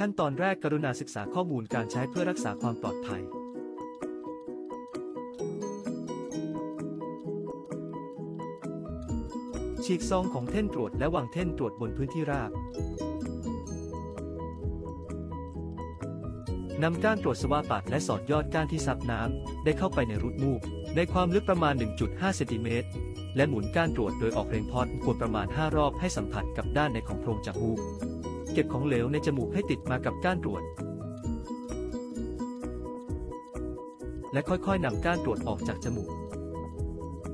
ขั้นตอนแรกกรุณาศึกษาข้อมูลการใช้เพื่อรักษาความปลอดภัย ฉีกซองของเท่นตรวจและวางเท่นตรวจบนพื้นที่ราบนำก้านตรวจสวาปัดและสอดยอดก้านที่ซับน้ำได้เข้าไปในรูทมูกในความลึกประมาณ 1.5 เซนติเมตร และหมุนก้านตรวจโดยออกแรงพอดควรประมาณ 5 รอบให้สัมผัสกับด้านในของโพรงจมูก เก็บของเหลวในจมูกให้ติดมากับก้านตรวจ และค่อยๆนำก้านตรวจออกจากจมูก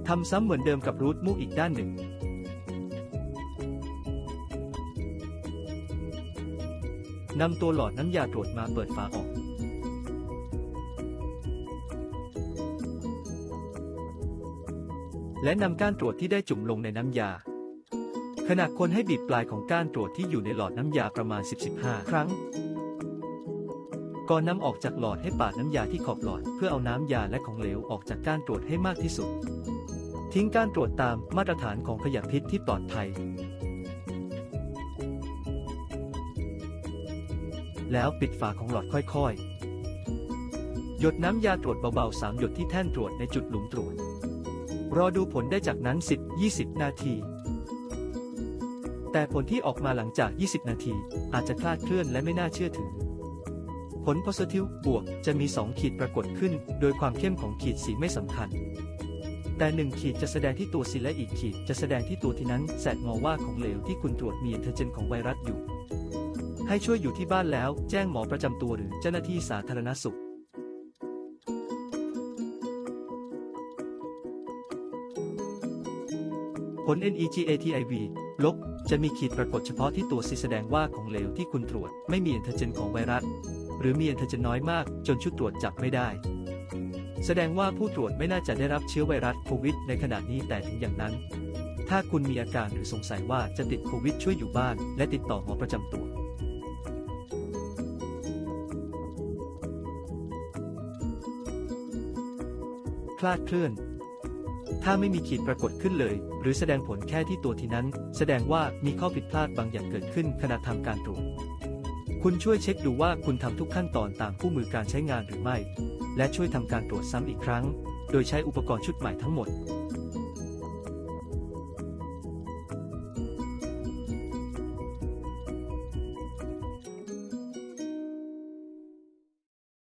ทำซ้ำเหมือนเดิมกับรูทมูกอีกด้านหนึ่งนำตัวหลอดน้ำยาตรวจมาเปิดฝาออก และนำก้านตรวจที่ได้จุ่มลงในน้ำยา ขณะคนให้บีบปลายของก้านตรวจที่อยู่ในหลอดน้ำยาประมาณ 10-15 ครั้ง ก่อนนำออกจากหลอดให้ปาดน้ำยาที่ขอบหลอด เพื่อเอาน้ำยาและของเหลวออกจากก้านตรวจให้มากที่สุด ทิ้งก้านตรวจตามมาตรฐานของขยะพิษที่ปลอดภัย แล้วปิดฝาของหลอดค่อยๆ หยดน้ำยาตรวจเบาๆ3หยดที่แท่นตรวจในจุดหลุมตรวจ รอดูผลได้จากนั้น 10-20 นาที แต่ผลที่ออกมาหลังจาก 20 นาที อาจจะคลาดเคลื่อนและไม่น่าเชื่อถือ ผล positive บวกจะมี 2 ขีดปรากฏขึ้น โดยความเข้มของขีดสีไม่สำคัญ แต่ 1 ขีดจะแสดงที่ตัวสีและอีกขีดจะแสดงที่ตัวที่นั้นแสดงว่าของเหลวที่คุณตรวจมีแอนติเจนของไวรัสอยู่ ให้ช่วยอยู่ที่บ้านแล้ว แจ้งหมอประจำตัวหรือเจ้าหน้าที่สาธารณสุข ผล NEGATIV ลบ จะมีขีดปรากฏเฉพาะที่ตัวซีแสดงว่าของเหลวที่คุณตรวจ ไม่มีแอนติเจนของไวรัส หรือมีแอนติเจนน้อยมาก จนชุดตรวจจับไม่ได้ แสดงว่าผู้ตรวจไม่น่าจะได้รับเชื้อไวรัสโควิด ในขณะนี้แต่ถึงอย่างนั้น ถ้าคุณมีอาการหรือสงสัยว่าจะติดโควิดช่วยอยู่บ้าน และติดต่อหมอประจำตัวคลาดเคลื่อน ถ้าไม่มีขีดปรากฏขึ้นเลย หรือแสดงผลแค่ที่ตัวทีนั้น แสดงว่ามีข้อผิดพลาดบางอย่างเกิดขึ้นขณะทำการตรวจ คุณช่วยเช็คดูว่าคุณทำทุกขั้นตอนตามคู่มือการใช้งานหรือไม่ และช่วยทำการตรวจซ้ำอีกครั้ง โดยใช้อุปกรณ์ชุดใหม่ทั้งหมด